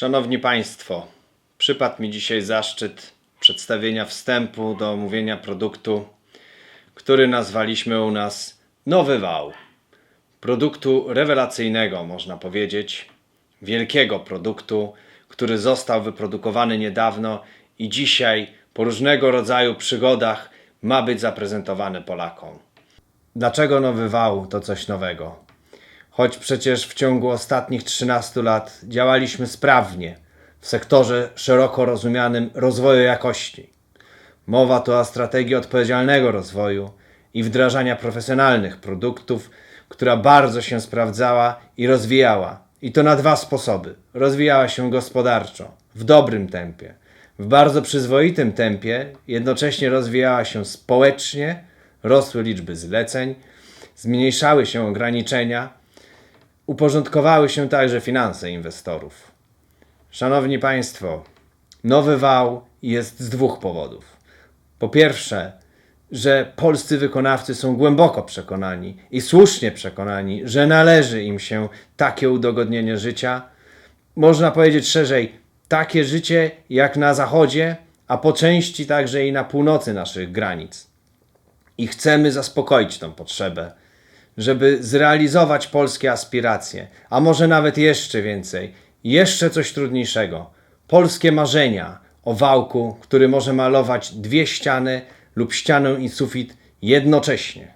Szanowni Państwo, przypadł mi dzisiaj zaszczyt przedstawienia wstępu do omówienia produktu, który nazwaliśmy u nas Nowy Wał. Produktu rewelacyjnego, można powiedzieć, wielkiego produktu, który został wyprodukowany niedawno i dzisiaj po różnego rodzaju przygodach ma być zaprezentowany Polakom. Dlaczego Nowy Wał to coś nowego? Choć przecież w ciągu ostatnich 13 lat działaliśmy sprawnie w sektorze szeroko rozumianym rozwoju jakości. Mowa tu o strategii odpowiedzialnego rozwoju i wdrażania profesjonalnych produktów, która bardzo się sprawdzała i rozwijała. I to na dwa sposoby. Rozwijała się gospodarczo, w dobrym tempie, w bardzo przyzwoitym tempie, jednocześnie rozwijała się społecznie, rosły liczby zleceń, zmniejszały się ograniczenia, uporządkowały się także finanse inwestorów. Szanowni Państwo, nowy wał jest z dwóch powodów. Po pierwsze, że polscy wykonawcy są głęboko przekonani i słusznie przekonani, że należy im się takie udogodnienie życia, można powiedzieć szerzej, takie życie jak na zachodzie, a po części także i na północy naszych granic. I chcemy zaspokoić tą potrzebę żeby zrealizować polskie aspiracje, a może nawet jeszcze więcej, jeszcze coś trudniejszego polskie marzenia o wałku, który może malować dwie ściany lub ścianę i sufit jednocześnie.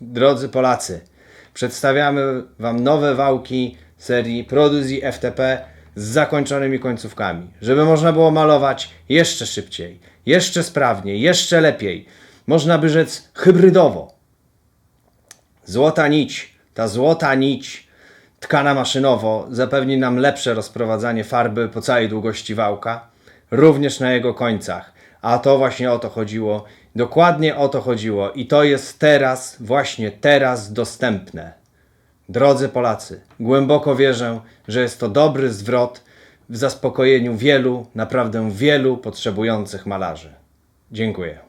Drodzy Polacy, przedstawiamy Wam nowe wałki serii Produzi FTP z zakończonymi końcówkami, żeby można było malować jeszcze szybciej, jeszcze sprawniej, jeszcze lepiej. Można by rzec hybrydowo. Złota nić, ta złota nić tkana maszynowo zapewni nam lepsze rozprowadzanie farby po całej długości wałka, również na jego końcach. A to właśnie o to chodziło, dokładnie o to chodziło i to jest teraz, właśnie teraz dostępne. Drodzy Polacy, głęboko wierzę, że jest to dobry zwrot w zaspokojeniu wielu, naprawdę wielu potrzebujących malarzy. Dziękuję.